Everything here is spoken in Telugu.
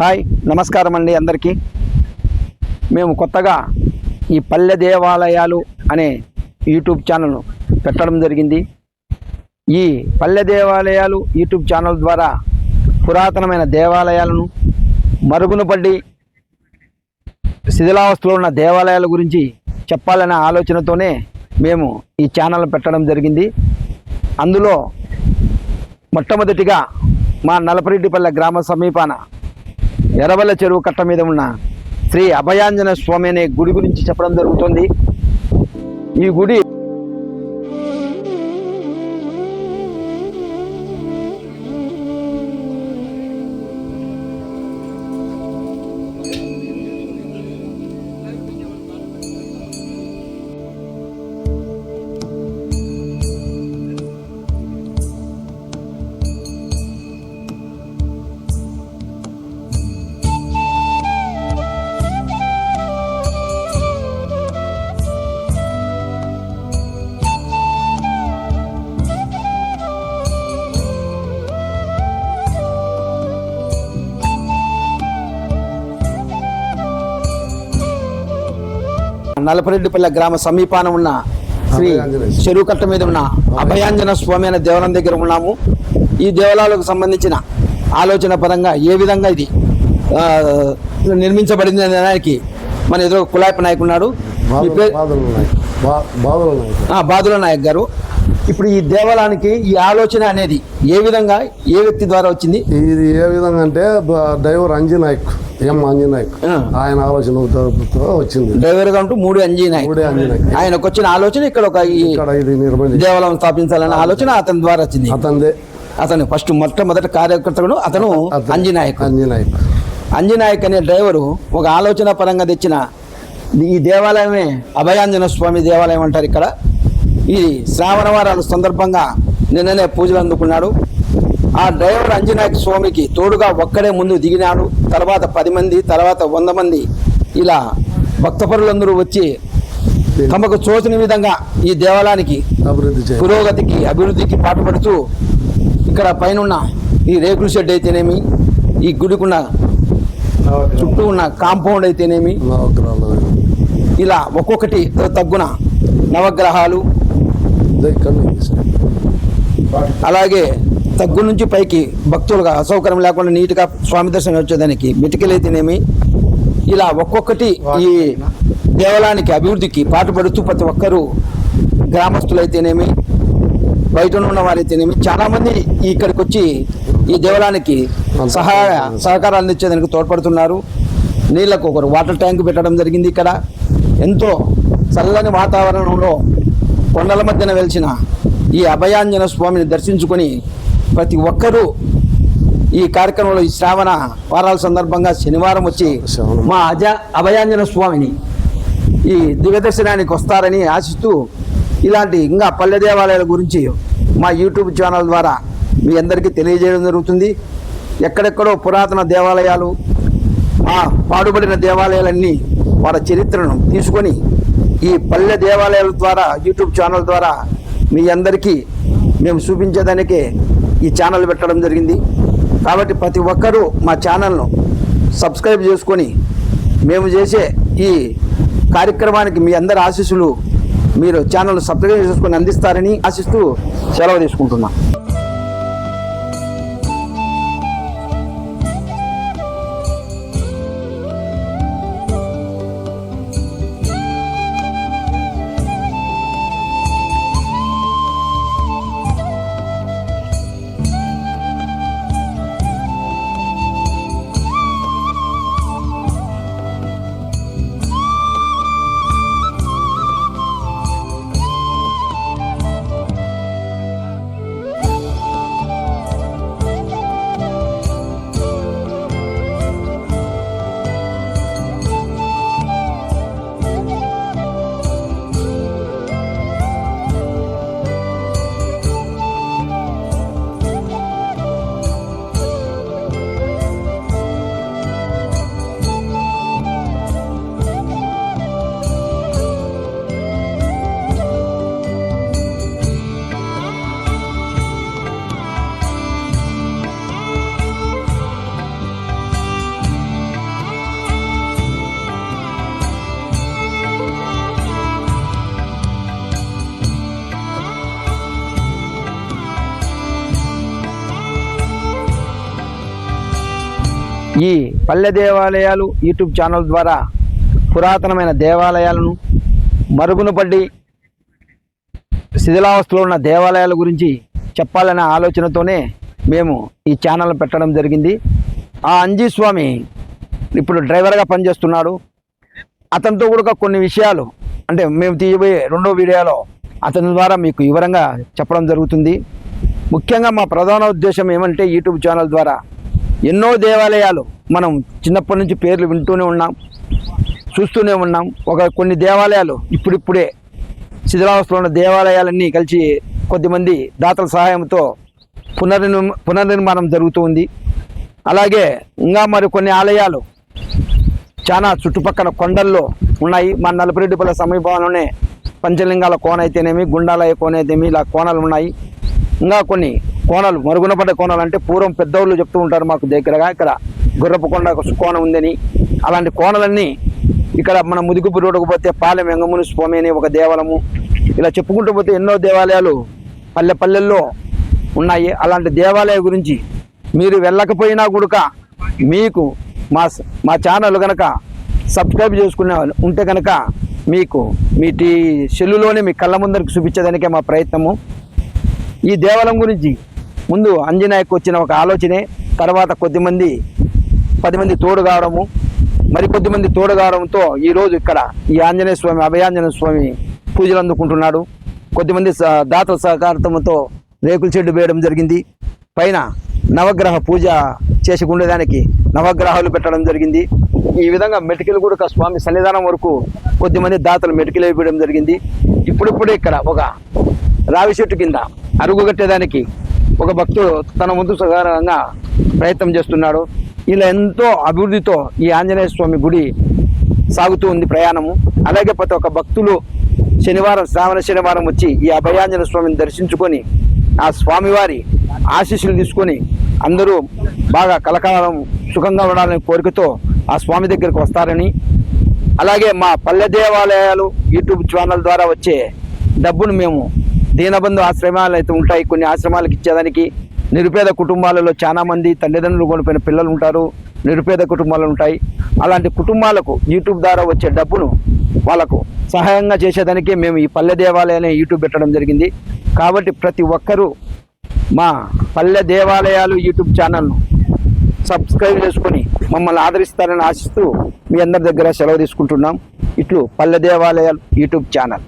హాయ్ నమస్కారం అండి అందరికీ. మేము కొత్తగా ఈ పల్లె దేవాలయాలు అనే యూట్యూబ్ ఛానల్ పెట్టడం జరిగింది. ఈ పల్లె దేవాలయాలు యూట్యూబ్ ఛానల్ ద్వారా పురాతనమైన దేవాలయాలను మరుగున పడి శిథిలావస్థలో ఉన్న దేవాలయాల గురించి చెప్పాలనే ఆలోచనతోనే మేము ఈ ఛానల్ పెట్టడం జరిగింది. అందులో మొట్టమొదటిగా మా నలపరెడ్డిపల్లె గ్రామ సమీపాన ఎరవల చెరువు కట్ట మీద ఉన్న శ్రీ అభయాంజన స్వామి అనే గుడి గురించి చెప్పడం జరుగుతుంది. ఈ గుడి నలపరెడ్డిపల్లె గ్రామ సమీపాన ఉన్న శ్రీ అభయాంజనేయ స్వామి. చెరువు కట్ట మీద ఉన్న అభయాంజన స్వామి అనే దేవాలయం దగ్గర ఉన్నాము. ఈ దేవాలయాలకు సంబంధించిన ఆలోచన పరంగా ఏ విధంగా ఇది నిర్మించబడింది అనే దానికి మన ఎదురు కులాయిప నాయకు ఉన్నాడు. ఈ బాధలు పేరు బాధలు ఉన్నాయి బా- బాధలు ఉన్నాయి ఆ, బాదుల నాయక్ గారు. ఇప్పుడు ఈ దేవాలయానికి ఈ ఆలోచన అనేది ఏ విధంగా ఏ వ్యక్తి ద్వారా వచ్చింది? ఇది ఏ విధంగా అంటే డ్రైవర్ అంజనాయక్ ఎం అంజనాయక్. ఆయన ఆలోచనతో వచ్చింది. డ్రైవర్గా ఉంటూ మూడు అంజీ నాయక్. మూడే అంజనాయక్ ఆయనకు వచ్చిన ఆలోచన ఇక్కడ ఒక దేవాలయం స్థాపించాలనే ఆలోచన అతని ద్వారా వచ్చింది. అతందే అతను ఫస్ట్ మొట్టమొదటి కార్యకర్తను అతను అతను. అంజనాయక్ అంజనాయక్ అంజనాయక్ అనే డ్రైవరు ఒక ఆలోచన పరంగా తెచ్చిన ఈ దేవాలయమే అభయాంజన స్వామి దేవాలయం అంటారు ఇక్కడ. ఈ శ్రావణ వారాల సందర్భంగా నిన్ననే పూజలు అందుకున్నాడు. ఆ డ్రైవర్ అంజనాయక్ స్వామికి తోడుగా ఒక్కడే ముందు దిగినాడు. తర్వాత పది మంది తర్వాత వంద మంది ఇలా భక్తపరులందరూ వచ్చి తమకు తోచిన విధంగా ఈ దేవాలయానికి అభివృద్ధి పురోగతికి అభివృద్ధికి పాటుపడుతూ ఇక్కడ పైన ఈ రేకుల షెడ్ అయితేనేమి ఈ గుడికున్న చుట్టూ ఉన్న కాంపౌండ్ అయితేనేమి ఇలా ఒక్కొక్కటి తగ్గున నవగ్రహాలు ఇక్కడ అలాగే తగ్గు నుంచి పైకి భక్తులుగా అసౌకర్యం లేకుండా నీట్గా స్వామి దర్శనం వచ్చేదానికి మెటికలు అయితేనేమి ఇలా ఒక్కొక్కటి ఈ దేవాలయానికి అభివృద్ధికి పాటుపడుతూ ప్రతి ఒక్కరూ గ్రామస్తులైతేనేమి బయట ఉన్న వారైతేనేమి చాలామంది ఇక్కడికి వచ్చి ఈ దేవాలయానికి సహాయ సహకారాలు అందించేదానికి తోడ్పడుతున్నారు. నీళ్ళకు ఒకరు వాటర్ ట్యాంక్ పెట్టడం జరిగింది ఇక్కడ. ఎంతో చల్లని వాతావరణంలో కొండల మధ్యన వెలిసిన ఈ అభయాంజన స్వామిని దర్శించుకొని ప్రతి ఒక్కరూ ఈ కార్యక్రమంలో ఈ శ్రావణ వారాల సందర్భంగా శనివారం వచ్చి. మా అజ అభయాంజన స్వామిని ఈ దివ్య దర్శనానికి వస్తారని ఆశిస్తూ ఇలాంటి ఇంకా పల్లె దేవాలయాల గురించి మా యూట్యూబ్ ఛానల్ ద్వారా మీ అందరికీ తెలియజేయడం జరుగుతుంది ఎక్కడెక్కడో పురాతన దేవాలయాలు ఆ పాడుబడిన దేవాలయాలన్నీ వాళ్ళ చరిత్రను తీసుకొని ఈ పల్లె దేవాలయాల ద్వారా యూట్యూబ్ ఛానల్ ద్వారా మీ అందరికీ మేము చూపించేదానికే ఈ ఛానల్ పెట్టడం జరిగింది. కాబట్టి ప్రతి ఒక్కరూ మా ఛానల్ను సబ్స్క్రైబ్ చేసుకొని మేము చేసే ఈ కార్యక్రమానికి మీ అందరి ఆశీస్సులు మీరు ఛానల్ సబ్స్క్రైబ్ చేసుకొని అందిస్తారని ఆశిస్తూ సెలవు తీసుకుంటున్నాను ఈ పల్లె దేవాలయాలు యూట్యూబ్ ఛానల్ ద్వారా పురాతనమైన దేవాలయాలను మరుగున పడి శిథిలావస్థలో ఉన్న దేవాలయాల గురించి చెప్పాలనే ఆలోచనతోనే మేము ఈ ఛానల్ పెట్టడం జరిగింది. ఆ అంజీ స్వామి ఇప్పుడు డ్రైవర్గా పనిచేస్తున్నాడు. అతనితో కూడా కొన్ని విషయాలు అంటే మేము తీయబోయే రెండో వీడియోలో అతని ద్వారా మీకు వివరంగా చెప్పడం జరుగుతుంది. ముఖ్యంగా మా ప్రధాన ఉద్దేశం ఏమంటే యూట్యూబ్ ఛానల్ ద్వారా ఎన్నో దేవాలయాలు మనం చిన్నప్పటి నుంచి పేర్లు వింటూనే ఉన్నాం చూస్తూనే ఉన్నాం. ఒక కొన్ని దేవాలయాలు ఇప్పుడిప్పుడే శిథిలావస్థలో ఉన్న దేవాలయాలన్నీ కలిసి కొద్దిమంది దాతల సహాయంతో పునర్నిర్మ పునర్నిర్మాణం జరుగుతూ ఉంది. అలాగే ఇంకా మరి కొన్ని ఆలయాలు చాలా చుట్టుపక్కల కొండల్లో ఉన్నాయి. మా నలుపురెడ్డిపల్లి సమీపంలోనే పంచలింగాల కోన అయితేనేమి గుండాలయ కోన అయితేనేమి ఇలా కోనలు ఉన్నాయి. ఇంకా కొన్ని కోణాలు మరుగున పడ్డ కోణాలు అంటే పూర్వం పెద్దవాళ్ళు చెప్తూ ఉంటారు మాకు దగ్గరగా ఇక్కడ గుర్రపు కొండ ఒక ఉందని. అలాంటి కోణలన్నీ ఇక్కడ మన ముదుగుపు రోడ్డుకు పోతే పాలెం వెంగముని స్వామి అనే ఒక దేవాలయము. ఇలా చెప్పుకుంటూ పోతే ఎన్నో దేవాలయాలు పల్లె పల్లెల్లో ఉన్నాయి. అలాంటి దేవాలయం గురించి మీరు వెళ్ళకపోయినా కూడా మీకు మా మా ఛానల్ కనుక సబ్స్క్రైబ్ చేసుకునే వాళ్ళు ఉంటే కనుక మీకు మీ టీ సెల్లులోనే మీ కళ్ళ ముందరికి చూపించేదానికే మా ప్రయత్నము. ఈ దేవాలయం గురించి ముందు అంజనాయకు వచ్చిన ఒక ఆలోచనే తర్వాత కొద్దిమంది పది మంది తోడు కావడము మరి కొద్దిమంది తోడు కావడంతో ఈరోజు ఇక్కడ ఈ ఆంజనేయ స్వామి అభయాంజనేయ స్వామి పూజలు అందుకుంటున్నాడు. కొద్దిమంది స- దాతల సహకారంతో రేకుల చెడ్డు వేయడం జరిగింది. పైన నవగ్రహ పూజ చేసుకునేదానికి నవగ్రహాలు పెట్టడం జరిగింది. ఈ విధంగా మెటికలు కూడా స్వామి సన్నిధానం వరకు కొద్దిమంది దాతలు మెటికలు వేయడం జరిగింది. ఇప్పుడిప్పుడే ఇక్కడ ఒక రావి చెట్టు కింద అరుగు కట్టేదానికి ఒక భక్తుడు తన ముందు సహారంగా ప్రయత్నం చేస్తున్నాడు. ఇలా ఎంతో అభివృద్ధితో ఈ ఆంజనేయ స్వామి గుడి సాగుతూ ఉంది ప్రయాణము. అలాగే ప్రతి ఒక్క భక్తులు శనివారం శ్రావణ శనివారం వచ్చి ఈ అభయాంజన స్వామిని దర్శించుకొని ఆ స్వామివారి ఆశీస్సులు తీసుకొని అందరూ బాగా కలకాలం సుఖంగా ఉండాలనే కోరికతో ఆ స్వామి దగ్గరికి వస్తారని అలాగే మా పల్లె దేవాలయాలు యూట్యూబ్ ఛానల్ ద్వారా వచ్చే డబ్బును మేము దీనబంధు ఆశ్రమాలు అయితే ఉంటాయి. కొన్ని ఆశ్రమాలకు ఇచ్చేదానికి నిరుపేద కుటుంబాలలో చాలా మంది తల్లిదండ్రులు కొనిపోయిన పిల్లలు ఉంటారు. నిరుపేద కుటుంబాలు ఉంటాయి. అలాంటి కుటుంబాలకు యూట్యూబ్ ద్వారా వచ్చే డబ్బును వాళ్ళకు సహాయంగా చేసేదానికి మేము ఈ పల్లె దేవాలయాన్ని యూట్యూబ్ పెట్టడం జరిగింది. కాబట్టి ప్రతి ఒక్కరూ మా పల్లె దేవాలయాలు యూట్యూబ్ ఛానల్ను సబ్స్క్రైబ్ చేసుకొని మమ్మల్ని ఆదరిస్తారని ఆశిస్తూ మీ అందరి దగ్గర సెలవు తీసుకుంటున్నాం. ఇట్లు పల్లె దేవాలయాలు యూట్యూబ్ ఛానల్.